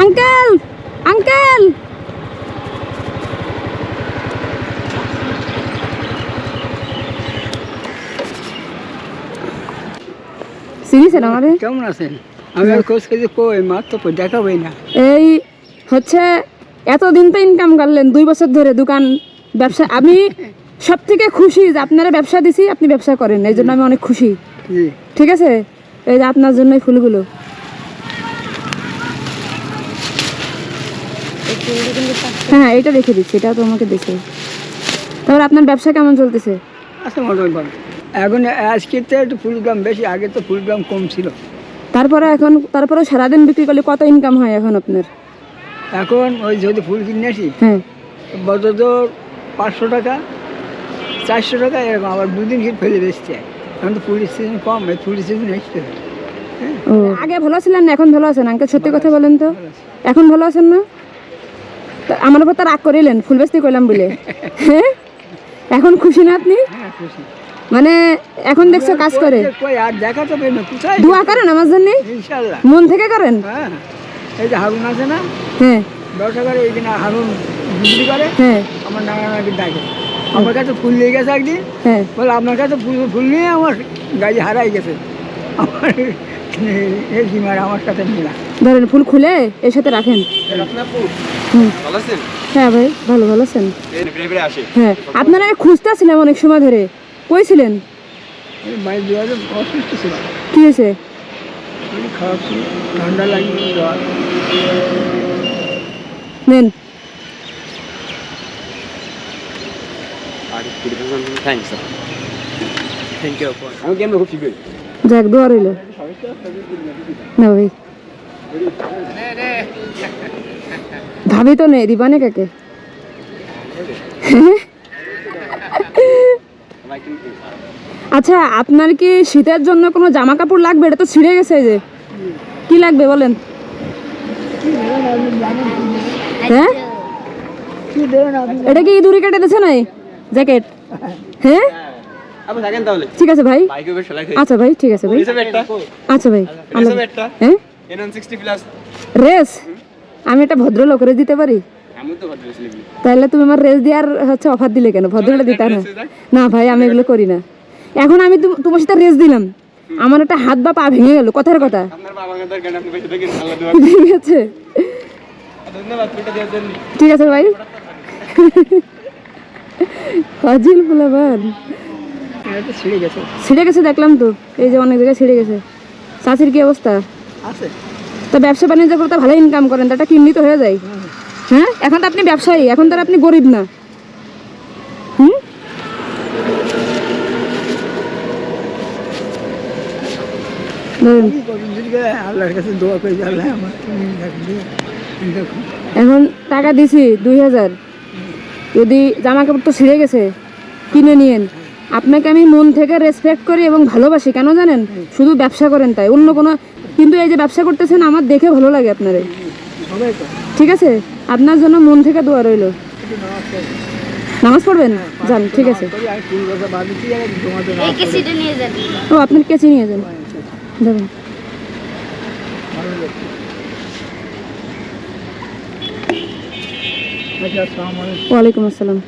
Uncle uncle. চিনিছেন আমারে কেমন আছেন? আমি আর খোঁজ খেতে কই মার তো দেখাবই না। এই হচ্ছে এতদিন তো ইনকাম করলেন দুই বছর ধরে দোকান ব্যবসা। আমি সব থেকে খুশি যে আপনারা ব্যবসা দিছি আপনি ব্যবসা করেন এই জন্য আমি অনেক খুশি। ঠিক আছে? এই যে আপনার জন্য ফুলগুলো। হ্যাঁ এটা রেখে দিচ্ছি এটা তো আমাকে দিছে। তারপর আপনার ব্যবসা কেমন চলতেছে? মোটামুটি এখন আজকে তো একটু ফুল গ্রাম বেশি আগে তো ফুল গ্রাম কম ছিল। তারপরে এখন তারপরে সারাদিন বিক্রি করলে কত ইনকাম হয় এখন আপনার? এখন ওই যদি ফুল কিনে আসি হ্যাঁ। বদত পাঁচশো টাকা চারশো টাকা এরকম আবার দুদিন হিট ফেলে বেচতে এখন তো ফুলের সিজন কম এই ফুলের সিজন এসছে আগে ভালো ছিলেন না এখন ভালো আছেন? আঙ্কেল সত্যি কথা বলেন তো। এখন ভালো আছেন না? আমার উপর তো রাগ করিলেন ফুল বেচতে কইলাম বলে হ্যাঁ? এখন খুশি না আপনি? হ্যাঁ মানে এখন দেখছ কাজ করে। কই আর দেখা তো পেন দোয়া করেন আমার জন্য? মন থেকে করেন? হ্যাঁ। এই যে হারুন আছে না? হ্যাঁ। ব্যবসা করে হারুন বিক্রি করে হ্যাঁ। আমার ডাকে। আমার কাছে ফুল নিয়ে গেছে একদিন। হ্যাঁ। বলে আপনার কাছে ফুল ফুল নিয়ে আমার গাড়ি হারাই গেছে। আমার এই সীমার আমার সাথে মিলা। ধরেন ফুল খুলে এর সাথে রাখেন। হ্যাঁ ভাই ভালো ভালো আছেন? হ্যাঁ। আপনারা আমি খুঁজতেছিলাম অনেক সময় ধরে। কই ছিলেন? এই বাইরে দু হাজার অসুস্থ ছিল কি হয়েছে নেন যাক দোয়া রইল। না ভাই। ভাবি তো নেই দিবানে কাকে? আচ্ছা আপনার কি শীতের জন্য কোনো জামা কাপড় লাগবে? এটা তো ছিঁড়ে গেছে যে। কি লাগবে বলেন? হ্যাঁ? এটা কি ইঁদুরি কেটে দিয়েছে নাই? জ্যাকেট? হ্যাঁ? তাহলে। ঠিক আছে ভাই। আচ্ছা ভাই ঠিক আছে ভাই। আচ্ছা ভাই হ্যাঁ? প্লাস রেস আমি একটা ভদ্রলোক রেস দিতে পারি? আমি তো ভদ্র তাহলে তুমি আমার রেস দেওয়ার হচ্ছে অফার দিলে কেন? ভদ্রটা দিতে না না ভাই আমি এগুলো করি না। এখন আমি তুম- তোমার সাথে রেস দিলাম। আমার একটা হাত বা পা ভেঙে গেল কথার কথা। ঠিক আছে ধন্যবাদ ফুলটা দেওয়ার জন্য। ঠিক আছে ভাই। ফাজিল ফুলাবান এটা ছিঁড়ে গেছে। ছিঁড়ে গেছে দেখলাম তো। এই যে অনেক জায়গায় ছিঁড়ে গেছে। চাষির কি অবস্থা? আছে। তো ব্যবসা বাণিজ্য করতে ভালো ইনকাম করেন তো একটা কিডনি তো হয়ে যায়। হ্যাঁ? এখন তো আপনি ব্যবসায়ী এখন তো আপনি গরিব না। হুম? এখন টাকা দিছি দুই হাজার। যদি জামা কাপড় তো ছিঁড়ে গেছে কিনে নিয়েন। আপনাকে আমি মন থেকে রেসপেক্ট করি এবং ভালোবাসি কেন জানেন? শুধু ব্যবসা করেন তাই অন্য কোনো কিন্তু এই যে ব্যবসা করতেছেন আমার দেখে ভালো লাগে আপনারে। ঠিক আছে? আপনার জন্য মন থেকে দোয়া রইল। নামাজ পড়ো। নামাজ পড়বেন? যান ঠিক আছে। ও আপনার কেচে নিয়ে যান। যাবেন। আচ্ছা আসসালামু আলাইকুম। ওয়ালাইকুম আসসালাম।